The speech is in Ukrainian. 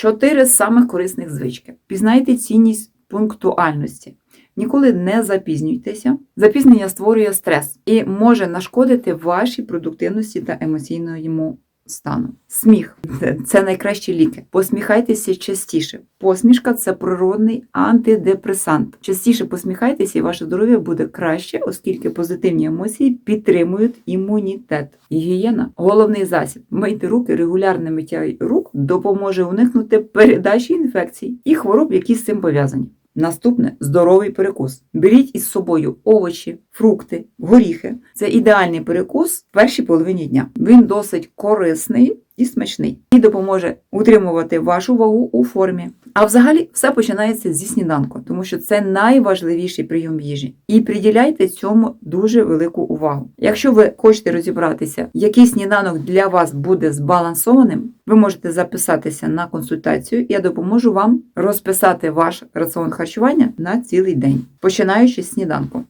Чотири самих корисних звички. Пізнайте цінність пунктуальності. Ніколи не запізнюйтеся. Запізнення створює стрес і може нашкодити вашій продуктивності та емоційному стану. Сміх це- найкращі ліки. Посміхайтеся частіше. Посмішка це природний антидепресант. Частіше посміхайтеся, і ваше здоров'я буде краще, оскільки позитивні емоції підтримують імунітет. Гігієна головний засіб. Мийте руки, регулярне миття рук допоможе уникнути передачі інфекцій і хвороб, які з цим пов'язані. Наступне здоровий перекус. Беріть із собою овочі, фрукти, горіхи. Це ідеальний перекус в першій половині дня. Він досить корисний і смачний і допоможе утримувати вашу вагу у формі. А взагалі все починається зі сніданку, тому що це найважливіший прийом їжі. І приділяйте цьому дуже велику увагу. Якщо ви хочете розібратися, який сніданок для вас буде збалансованим, ви можете записатися на консультацію. Я допоможу вам розписати ваш раціон харчування на цілий день, починаючи з сніданку.